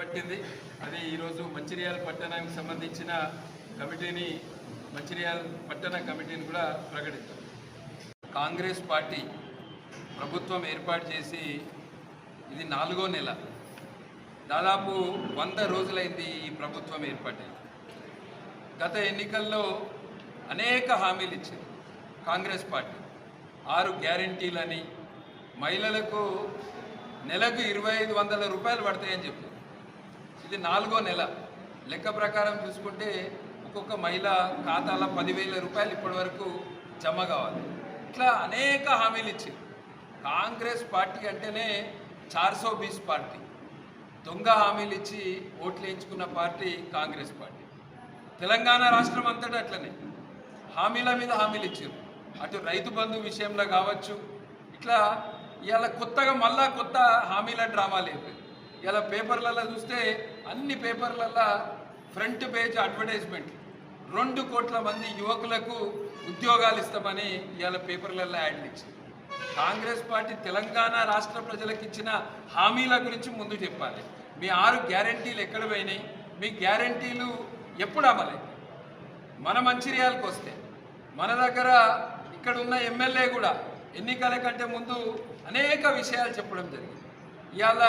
పట్టింది అదే ఈరోజు మంచిర్యాల పట్టణానికి సంబంధించిన కమిటీని మంచిర్యాల పట్టణ కమిటీని కూడా ప్రకటించారు. కాంగ్రెస్ పార్టీ ప్రభుత్వం ఏర్పాటు చేసి ఇది నాలుగో నెల. దాదాపు వంద రోజులైంది ఈ ప్రభుత్వం ఏర్పాటైంది గత ఎన్నికల్లో అనేక హామీలు ఇచ్చింది. కాంగ్రెస్ పార్టీ. ఆరు గ్యారంటీలని మహిళలకు నెలకు ఇరవై ఐదు వందల రూపాయలు పడతాయని చెప్పారు ఇది నాలుగో నెల. లెక్క ప్రకారం చూసుకుంటే ఒక్కొక్క మహిళ ఖాతాలో పదివేల రూపాయలు ఇప్పటి వరకు జమ కావాలి. ఇట్లా అనేక హామీలు ఇచ్చింది. కాంగ్రెస్ పార్టీ అంటేనే చార్సో బీస్ పార్టీ. దొంగ హామీలు ఇచ్చి ఓట్లు వేయించుకున్న పార్టీ కాంగ్రెస్ పార్టీ. తెలంగాణ రాష్ట్రం అంతటా అట్లనే. హామీల మీద హామీలు ఇచ్చారు. అటు రైతు బంధు విషయంలో కావచ్చు ఇట్లా ఇవాళ కొత్తగా మళ్ళా కొత్త హామీల డ్రామా లేదు. ఇలా పేపర్లలో చూస్తే అన్ని పేపర్లలో ఫ్రంట్ పేజ్ అడ్వర్టైజ్మెంట్ రెండు కోట్ల మంది యువకులకు ఉద్యోగాలు ఇస్తామని ఇవాళ పేపర్లలో యాడ్లు ఇచ్చింది కాంగ్రెస్ పార్టీ తెలంగాణ రాష్ట్ర ప్రజలకు ఇచ్చిన హామీల గురించి ముందు చెప్పాలి. మీ ఆరు గ్యారంటీలు ఎక్కడ పోయినాయి? మీ గ్యారంటీలు ఎప్పుడు అమలైతాయి మన మంచిర్యాలకు వస్తే మన దగ్గర ఇక్కడ ఉన్న ఎమ్మెల్యే కూడా ఎన్నికల కంటే ముందు అనేక విషయాలు చెప్పడం జరిగింది. ఇవాళ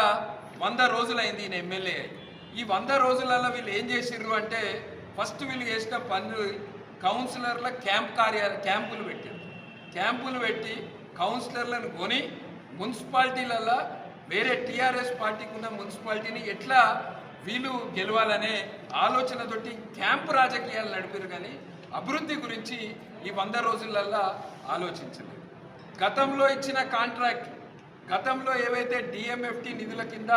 వంద రోజులైంది ఈయన ఎమ్మెల్యే అయి. ఈ వంద రోజులలో వీళ్ళు ఏం చేసిర్రు అంటే ఫస్ట్ వీళ్ళు చేసిన పనులు కౌన్సిలర్ల క్యాంప్ కార్యాల క్యాంపులు పెట్టారు క్యాంపులు పెట్టి కౌన్సిలర్లను కొని మున్సిపాలిటీలలో వేరే టీఆర్ఎస్ పార్టీకి ఉన్న మున్సిపాలిటీని ఎట్లా వీళ్ళు గెలవాలనే ఆలోచనతోటి క్యాంపు రాజకీయాలు నడిపారు కానీ అభివృద్ధి గురించి ఈ వంద రోజులల్లా ఆలోచించలేదు. గతంలో ఇచ్చిన కాంట్రాక్ట్ గతంలో ఏవైతే డిఎంఎఫ్టి నిధుల కింద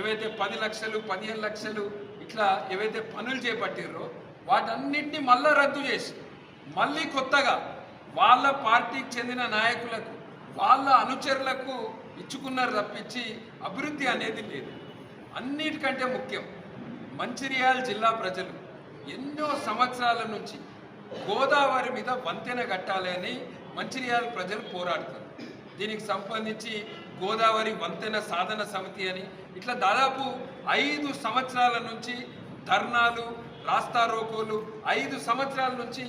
ఏవైతే పది లక్షలు పదిహేను లక్షలు ఇట్లా ఏవైతే పనులు చేపట్టిర్రో వాటన్నిటిని మళ్ళా రద్దు చేసి మళ్ళీ కొత్తగా వాళ్ళ పార్టీకి చెందిన నాయకులకు వాళ్ళ అనుచరులకు ఇచ్చుకున్నారు తప్పించి అభివృద్ధి అనేది లేదు. అన్నిటికంటే ముఖ్యం మంచిర్యాల జిల్లా ప్రజలు ఎన్నో సంవత్సరాల నుంచి గోదావరి మీద వంతెన కట్టాలి అని మంచిర్యాల ప్రజలు పోరాడుతారు దీనికి సంబంధించి గోదావరి వంతెన సాధన సమితి అని ఇట్లా దాదాపు ఐదు సంవత్సరాల నుంచి ధర్నాలు రాస్తారోకోలు ఐదు సంవత్సరాల నుంచి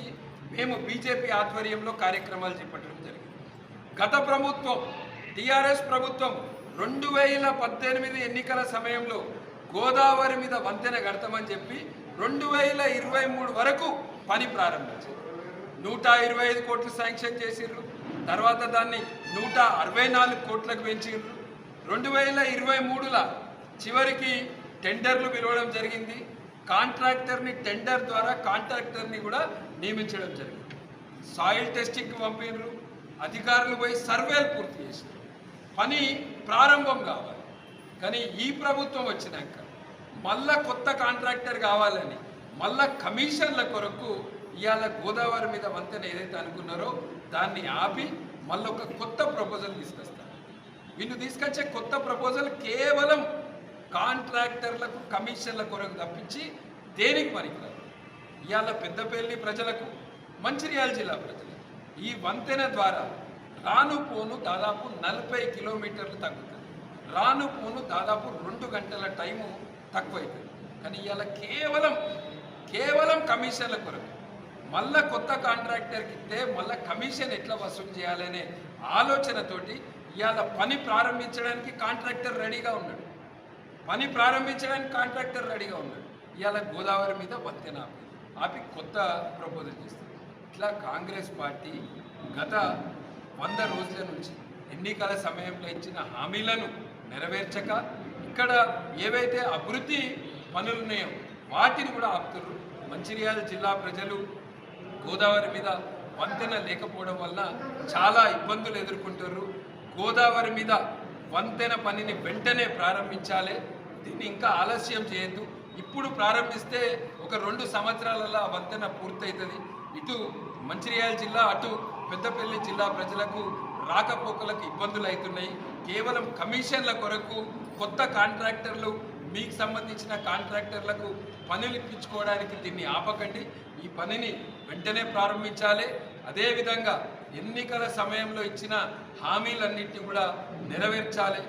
మేము బీజేపీ ఆధ్వర్యంలో కార్యక్రమాలు చేపట్టడం జరిగింది. గత ప్రభుత్వం టీఆర్ఎస్ ప్రభుత్వం రెండు వేల పద్దెనిమిది ఎన్నికల సమయంలో గోదావరి మీద వంతెన కడతామని చెప్పి రెండు వేల ఇరవై మూడు వరకు పని ప్రారంభించారు నూట ఇరవై ఐదు కోట్లు శాంక్షన్ చేసిర్రు తర్వాత దాన్ని నూట అరవై నాలుగు కోట్లకు పెంచిర్రు రెండు వేల ఇరవై మూడుల చివరికి టెండర్లు పిలవడం జరిగింది. కాంట్రాక్టర్ని టెండర్ ద్వారా కాంట్రాక్టర్ని కూడా నియమించడం జరిగింది. సాయిల్ టెస్టింగ్కి పంపిర్రు అధికారులు పోయి సర్వేలు పూర్తి చేశారు పని ప్రారంభం కావాలి. కానీ ఈ ప్రభుత్వం వచ్చినాక మళ్ళా కొత్త కాంట్రాక్టర్ కావాలని మళ్ళా కమిషన్ల కొరకు ఇవాళ గోదావరి మీద వంతెన ఏదైతే అనుకున్నారో దాన్ని ఆపి మళ్ళీ ఒక కొత్త ప్రపోజల్ తీసుకొస్తారు. వీళ్ళు తీసుకొచ్చే కొత్త ప్రపోజల్ కేవలం కాంట్రాక్టర్లకు కమిషన్ల కొరకు తప్పించి దేనికి పనికిరాదు? ఇవాళ పెద్దపల్లి ప్రజలకు మంచిర్యాల జిల్లా ప్రజలకు ఈ వంతెన ద్వారా రాను పోను దాదాపు నలభై కిలోమీటర్లు తగ్గుతుంది. రాను పోను దాదాపు రెండు గంటల టైము తక్కువైతుంది. కానీ ఇవాళ కేవలం కేవలం కమిషన్ల కొరకు. మళ్ళా కొత్త కాంట్రాక్టర్కి ఇస్తే మళ్ళీ కమిషన్ ఎట్లా వసూలు చేయాలనే ఆలోచనతోటి ఇవాళ పని ప్రారంభించడానికి కాంట్రాక్టర్ రెడీగా ఉన్నాడు. పని ప్రారంభించడానికి కాంట్రాక్టర్ రెడీగా ఉన్నాడు. ఇవాళ గోదావరి మీద వత్తెన ఆపి ఆపి కొత్త ప్రపోజల్ చేస్తుంది ఇట్లా కాంగ్రెస్ పార్టీ గత వంద రోజుల నుంచి ఎన్నికల సమయంలో ఇచ్చిన హామీలను నెరవేర్చక ఇక్కడ ఏవైతే అభివృద్ధి పనులున్నాయో వాటిని కూడా ఆపుతున్నారు మంచిర్యాల జిల్లా ప్రజలు గోదావరి మీద వంతెన లేకపోవడం వల్ల చాలా ఇబ్బందులు ఎదుర్కొంటారు గోదావరి మీద వంతెన పనిని వెంటనే ప్రారంభించాలి. దీన్ని ఇంకా ఆలస్యం చేయొద్దు. ఇప్పుడు ప్రారంభిస్తే ఒక రెండు సంవత్సరాలలో వంతెన పూర్తవుతుంది ఇటు మంచిర్యాల జిల్లా అటు పెద్దపల్లి జిల్లా ప్రజలకు రాకపోకలకు ఇబ్బందులు అవుతున్నాయి కేవలం కమిషన్ల కొరకు కొత్త కాంట్రాక్టర్లు మీకు సంబంధించిన కాంట్రాక్టర్లకు పనులు ఇప్పించుకోవడానికి దీన్ని ఆపకండి. ఈ పనిని వెంటనే ప్రారంభించాలి. అదేవిధంగా ఎన్నికల సమయంలో ఇచ్చిన హామీలన్నింటినీ కూడా నెరవేర్చాలి.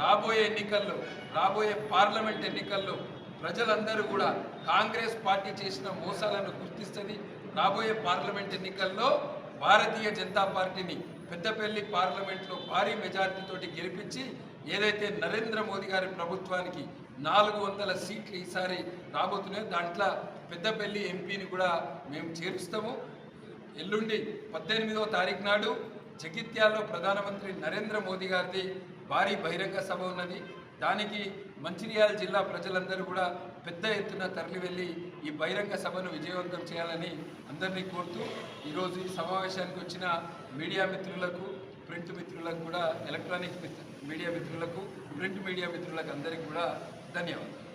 రాబోయే ఎన్నికల్లో రాబోయే పార్లమెంట్ ఎన్నికల్లో ప్రజలందరూ కూడా కాంగ్రెస్ పార్టీ చేసిన మోసాలను గుర్తిస్తుంది. రాబోయే పార్లమెంట్ ఎన్నికల్లో భారతీయ జనతా పార్టీని పెద్దపల్లి పార్లమెంట్లో భారీ మెజార్టీతోటి గెలిపించి ఏదైతే నరేంద్ర మోదీ గారి ప్రభుత్వానికి నాలుగు వందల సీట్లు ఈసారి రాబోతున్నాయి దాంట్లో పెద్దపల్లి ఎంపీని కూడా మేము చేరుస్తాము. ఎల్లుండి పద్దెనిమిదవ తారీఖు నాడు జగిత్యాల్లో ప్రధానమంత్రి నరేంద్ర మోదీ గారిది భారీ బహిరంగ సభ ఉన్నది. దానికి మంచిర్యాల జిల్లా ప్రజలందరూ కూడా పెద్ద ఎత్తున తరలి వెళ్ళి ఈ బహిరంగ సభను విజయవంతం చేయాలని అందరినీ కోరుతూ ఈరోజు ఈ సమావేశానికి వచ్చిన మీడియా మిత్రులకు ప్రింట్ మిత్రులకు కూడా ఎలక్ట్రానిక్ మిత్ర- మీడియా మిత్రులకు ప్రింట్ మీడియా మిత్రులకు అందరికీ కూడా ధన్యవాదాలు.